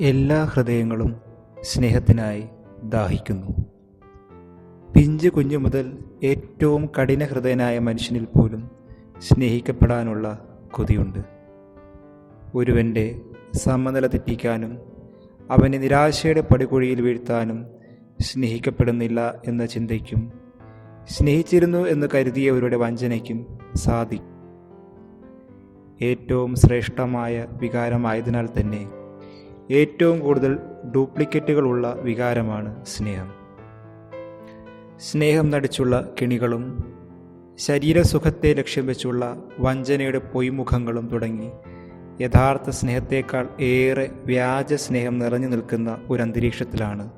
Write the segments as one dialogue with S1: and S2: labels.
S1: എല്ലാ ഹൃദയങ്ങളും സ്നേഹത്തിനായി ദാഹിക്കുന്നു. പിഞ്ച് കുഞ്ഞു മുതൽ ഏറ്റവും കഠിന ഹൃദയനായ മനുഷ്യനിൽ പോലും സ്നേഹിക്കപ്പെടാനുള്ള കൊതിയുണ്ട്. ഒരുവന്റെ സമനില തെറ്റിക്കാനും അവനെ നിരാശയുടെ പടുകുഴിയിൽ വീഴ്ത്താനും സ്നേഹിക്കപ്പെടുന്നില്ല എന്ന ചിന്തയ്ക്കും സ്നേഹിച്ചിരുന്നു എന്ന് കരുതിയവരുടെ വഞ്ചനയ്ക്കും സാധിക്കും. ഏറ്റവും ശ്രേഷ്ഠമായ വികാരമായതിനാൽ തന്നെ ഏറ്റവും കൂടുതൽ ഡ്യൂപ്ലിക്കേറ്റുകളുള്ള വികാരമാണ് സ്നേഹം. സ്നേഹം നടിച്ചുള്ള കിണികളും ശരീരസുഖത്തെ ലക്ഷ്യം വെച്ചുള്ള വഞ്ചനയുടെ പൊയ്മുഖങ്ങളും തുടങ്ങി യഥാർത്ഥ സ്നേഹത്തേക്കാൾ ഏറെ വ്യാജ സ്നേഹം നിറഞ്ഞു നിൽക്കുന്ന ഒരു അന്തരീക്ഷത്തിലാണ്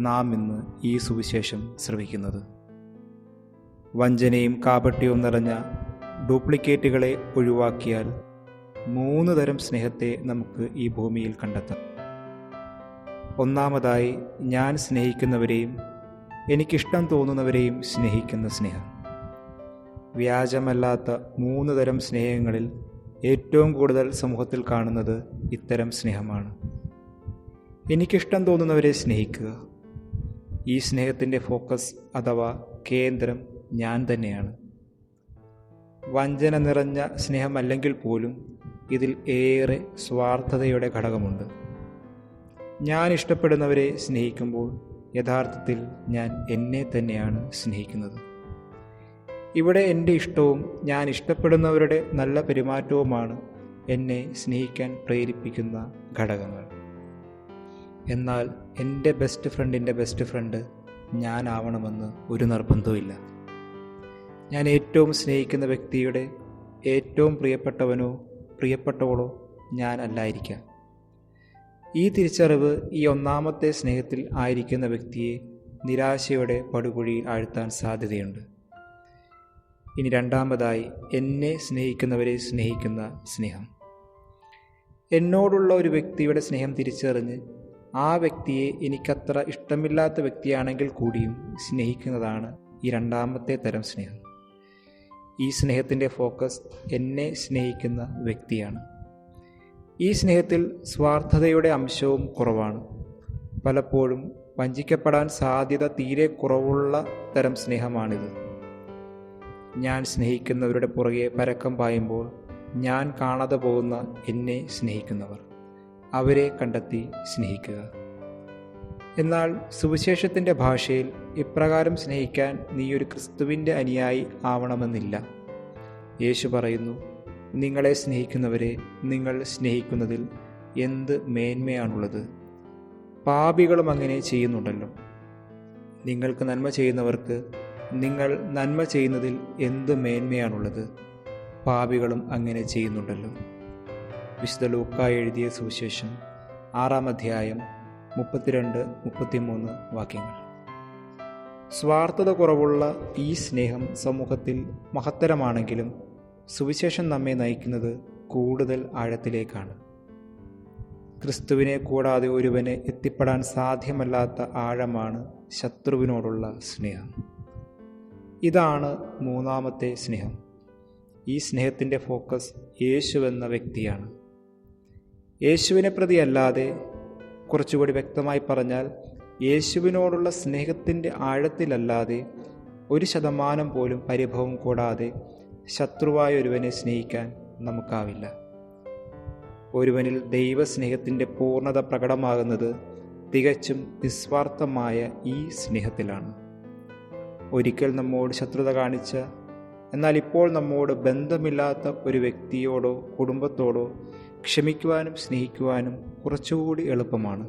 S1: നാം ഇന്ന് ഈ സുവിശേഷം ശ്രവിക്കുന്നത്. വഞ്ചനയും കാപട്യവും നിറഞ്ഞ ഡ്യൂപ്ലിക്കേറ്റുകളെ ഒഴിവാക്കിയാൽ മൂന്ന് തരം സ്നേഹത്തെ നമുക്ക് ഈ ഭൂമിയിൽ കണ്ടെത്താം. ഒന്നാമതായി ഞാൻ സ്നേഹിക്കുന്നവരെയും എനിക്കിഷ്ടം തോന്നുന്നവരെയും സ്നേഹിക്കുന്ന സ്നേഹം. വ്യാജമല്ലാത്ത മൂന്ന് തരം സ്നേഹങ്ങളിൽ ഏറ്റവും കൂടുതൽ സമൂഹത്തിൽ കാണുന്നത് ഇത്തരം സ്നേഹമാണ്. എനിക്കിഷ്ടം തോന്നുന്നവരെ സ്നേഹിക്കുക. ഈ സ്നേഹത്തിന്റെ ഫോക്കസ് അഥവാ കേന്ദ്രം ഞാൻ തന്നെയാണ്. വഞ്ചന നിറഞ്ഞ സ്നേഹമല്ലെങ്കിൽ പോലും ഇതിൽ ഏറെ സ്വാർത്ഥതയുടെ ഘടകമുണ്ട്. ഞാൻ ഇഷ്ടപ്പെടുന്നവരെ സ്നേഹിക്കുമ്പോൾ യഥാർത്ഥത്തിൽ ഞാൻ എന്നെ തന്നെയാണ് സ്നേഹിക്കുന്നത്. ഇവിടെ എന്റെ ഇഷ്ടവും ഞാൻ ഇഷ്ടപ്പെടുന്നവരുടെ നല്ല പെരുമാറ്റവുമാണ് എന്നെ സ്നേഹിക്കാൻ പ്രേരിപ്പിക്കുന്ന ഘടകങ്ങൾ. എന്നാൽ എന്റെ ബെസ്റ്റ് ഫ്രണ്ടിന്റെ ബെസ്റ്റ് ഫ്രണ്ട് ഞാനാവണമെന്ന് ഒരു നിർബന്ധവുമില്ല. ഞാൻ ഏറ്റവും സ്നേഹിക്കുന്ന വ്യക്തിയുടെ ഏറ്റവും പ്രിയപ്പെട്ടവനോ പ്രിയപ്പെട്ടവളോ ഞാൻ അല്ലായിരിക്കാം. ഈ തിരിച്ചറിവ് ഈ ഒന്നാമത്തെ സ്നേഹത്തിൽ ആയിരിക്കുന്ന വ്യക്തിയെ നിരാശയുടെ പടുകുഴിയിൽ ആഴ്ത്താൻ സാധ്യതയുണ്ട്. ഇനി രണ്ടാമതായി എന്നെ സ്നേഹിക്കുന്നവരെ സ്നേഹിക്കുന്ന സ്നേഹം. എന്നോടുള്ള ഒരു വ്യക്തിയുടെ സ്നേഹം തിരിച്ചറിഞ്ഞ് ആ വ്യക്തിയെ എനിക്കത്ര ഇഷ്ടമില്ലാത്ത വ്യക്തിയാണെങ്കിൽ കൂടിയും സ്നേഹിക്കുന്നതാണ് ഈ രണ്ടാമത്തെ തരം സ്നേഹം. ഈ സ്നേഹത്തിന്റെ ഫോക്കസ് എന്നെ സ്നേഹിക്കുന്ന വ്യക്തിയാണ്. ഈ സ്നേഹത്തിൽ സ്വാർത്ഥതയുടെ അംശവും കുറവാണ്. പലപ്പോഴും വഞ്ചിക്കപ്പെടാൻ സാധ്യത തീരെ കുറവുള്ള തരം സ്നേഹമാണിത്. ഞാൻ സ്നേഹിക്കുന്നവരുടെ പുറകെ പരക്കം പായുമ്പോൾ ഞാൻ കാണാതെ പോകുന്ന എന്നെ സ്നേഹിക്കുന്നവർ. അവരെ കണ്ടെത്തി സ്നേഹിക്കുക. എന്നാൽ സുവിശേഷത്തിന്റെ ഭാഷയിൽ ഇപ്രകാരം സ്നേഹിക്കാൻ നീ ഒരു ക്രിസ്തുവിന്റെ അനുയായി ആവണമെന്നില്ല. യേശു പറയുന്നു നിങ്ങളെ സ്നേഹിക്കുന്നവരെ നിങ്ങൾ സ്നേഹിക്കുന്നതിൽ എന്ത് മേന്മയാണുള്ളത്? പാപികളും അങ്ങനെ ചെയ്യുന്നുണ്ടല്ലോ. നിങ്ങൾക്ക് നന്മ ചെയ്യുന്നവർക്ക് നിങ്ങൾ നന്മ ചെയ്യുന്നതിൽ എന്ത് മേന്മയാണുള്ളത്? പാപികളും അങ്ങനെ ചെയ്യുന്നുണ്ടല്ലോ. വിശുദ്ധ ലൂക്ക എഴുതിയ സുവിശേഷം ആറാം അധ്യായം മുപ്പത്തിരണ്ട് മുപ്പത്തിമൂന്ന് വാക്യങ്ങൾ. സ്വാർത്ഥത കുറവുള്ള ഈ സ്നേഹം സമൂഹത്തിൽ മഹത്തരമാണെങ്കിലും സുവിശേഷം നമ്മെ നയിക്കുന്നത് കൂടുതൽ ആഴത്തിലേക്കാണ്. ക്രിസ്തുവിനെ കൂടാതെ ഒരുവന് എത്തിപ്പെടാൻ സാധ്യമല്ലാത്ത ആഴമാണ് ശത്രുവിനോടുള്ള സ്നേഹം. ഇതാണ് മൂന്നാമത്തെ സ്നേഹം. ഈ സ്നേഹത്തിന്റെ ഫോക്കസ് യേശു എന്ന വ്യക്തിയാണ്. യേശുവിനെ പ്രതി അല്ലാതെ കുറച്ചുകൂടി വ്യക്തമായി പറഞ്ഞാൽ യേശുവിനോടുള്ള സ്നേഹത്തിന്റെ ആഴത്തിലല്ലാതെ ഒരു ശതമാനം പോലും പരിഭവം കൂടാതെ ശത്രുവായ ഒരുവനെ സ്നേഹിക്കാൻ നമുക്കാവില്ല. ഒരുവനിൽ ദൈവസ്നേഹത്തിന്റെ പൂർണത പ്രകടമാകുന്നത് തികച്ചും നിസ്വാർത്ഥമായ ഈ സ്നേഹത്തിലാണ്. ഒരിക്കൽ നമ്മോട് ശത്രുത കാണിച്ച എന്നാൽ ഇപ്പോൾ നമ്മോട് ബന്ധമില്ലാത്ത ഒരു വ്യക്തിയോടോ കുടുംബത്തോടോ ക്ഷമിക്കുവാനും സ്നേഹിക്കുവാനും കുറച്ചുകൂടി എളുപ്പമാണ്.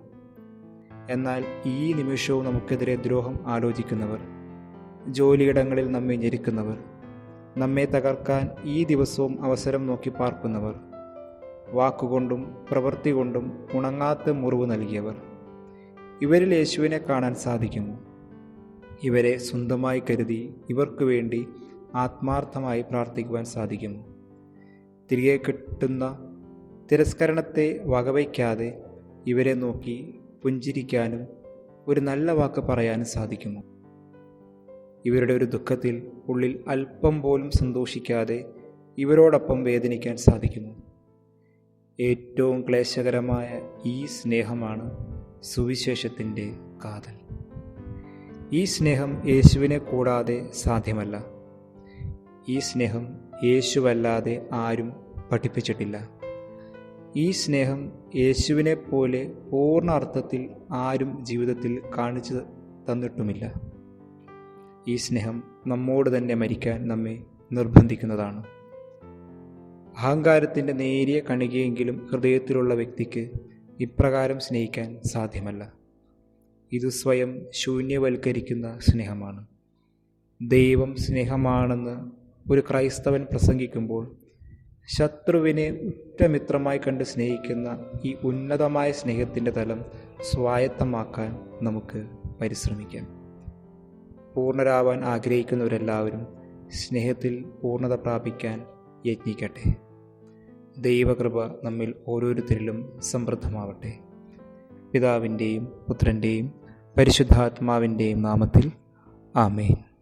S1: എന്നാൽ ഈ നിമിഷവും നമുക്കെതിരെ ദ്രോഹം ആലോചിക്കുന്നവർ ജോലിയിടങ്ങളിൽ നമ്മെ ഞെരുക്കുന്നവർ നമ്മെ തകർക്കാൻ ഈ ദിവസവും അവസരം നോക്കി പാർക്കുന്നവർ. വാക്കുകൊണ്ടും പ്രവൃത്തി കൊണ്ടും ഉണങ്ങാത്ത മുറിവ് നൽകിയവർ. ഇവരിൽ യേശുവിനെ കാണാൻ സാധിക്കുമോ ഇവരെ സ്വന്തമായി കരുതി ഇവർക്ക് വേണ്ടി ആത്മാർത്ഥമായി പ്രാർത്ഥിക്കുവാൻ സാധിക്കുമോ തിരികെ കിട്ടുന്ന തിരസ്കരണത്തെ വകവയ്ക്കാതെ ഇവരെ നോക്കി പുഞ്ചിരിക്കാനും ഒരു നല്ല വാക്ക് പറയാനും സാധിക്കുമോ ഇവരുടെ ഒരു ദുഃഖത്തിൽ ഉള്ളിൽ അല്പം പോലും സന്തോഷിക്കാതെ ഇവരോടൊപ്പം വേദനിക്കാൻ സാധിക്കുന്നു. ഏറ്റവും ക്ലേശകരമായ ഈ സ്നേഹമാണ് സുവിശേഷത്തിന്റെ കാതൽ. ഈ സ്നേഹം യേശുവിനെ കൂടാതെ സാധ്യമല്ല. ഈ സ്നേഹം യേശുവല്ലാതെ ആരും പഠിപ്പിച്ചിട്ടില്ല. ഈ സ്നേഹം യേശുവിനെ പോലെ പൂർണ അർത്ഥത്തിൽ ആരും ജീവിതത്തിൽ കാണിച്ചു തന്നിട്ടുമില്ല. ഈ സ്നേഹം നമ്മോട് തന്നെ മരിക്കാൻ നമ്മെ നിർബന്ധിക്കുന്നതാണ്. അഹങ്കാരത്തിന്റെ നേരിയ കണികയെങ്കിലും ഹൃദയത്തിലുള്ള വ്യക്തിക്ക് ഇപ്രകാരം സ്നേഹിക്കാൻ സാധ്യമല്ല. ഇത് സ്വയം ശൂന്യവൽക്കരിക്കുന്ന സ്നേഹമാണ്. ദൈവം സ്നേഹമാണെന്ന് ഒരു ക്രൈസ്തവൻ പ്രസംഗിക്കുമ്പോൾ ശത്രുവിനെ ഉറ്റമിത്രമായി കണ്ട് സ്നേഹിക്കുന്ന ഈ ഉന്നതമായ സ്നേഹത്തിന്റെ തലം സ്വായത്തമാക്കാൻ നമുക്ക് പരിശ്രമിക്കാം. പൂർണരാവാൻ ആഗ്രഹിക്കുന്നവരെല്ലാവരും സ്നേഹത്തിൽ പൂർണത പ്രാപിക്കാൻ യജ്ഞിക്കട്ടെ. ദൈവകൃപ നമ്മിൽ ഓരോരുത്തരിലും സമൃദ്ധമാവട്ടെ. പിതാവിന്റെയും പുത്രന്റെയും പരിശുദ്ധാത്മാവിന്റെയും നാമത്തിൽ ആമേൻ.